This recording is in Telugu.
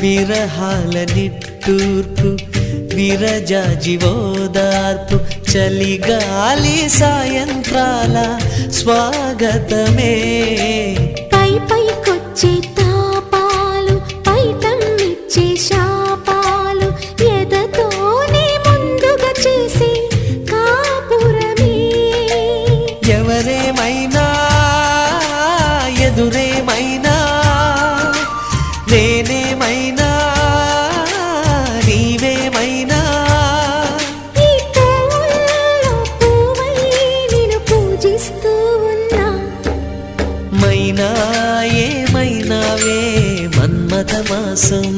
విరహాల నిట్టూర్పు విరజాజివోదార్పు చలిగాలి సాయంత్రాల స్వాగతమే. పై పైకొచ్చే తాపాలు పైటమ్మిచ్చే శాపాలు ఎదతోనే ముందుగా చేసే కాపురమే. ఎవరేమైనా ఎదురేమైనా నీవేమైనా? పూవై నిన్ను పూజిస్తూ ఉన్నా. మైనా ఏమైనావే? మన్మథ మాసం.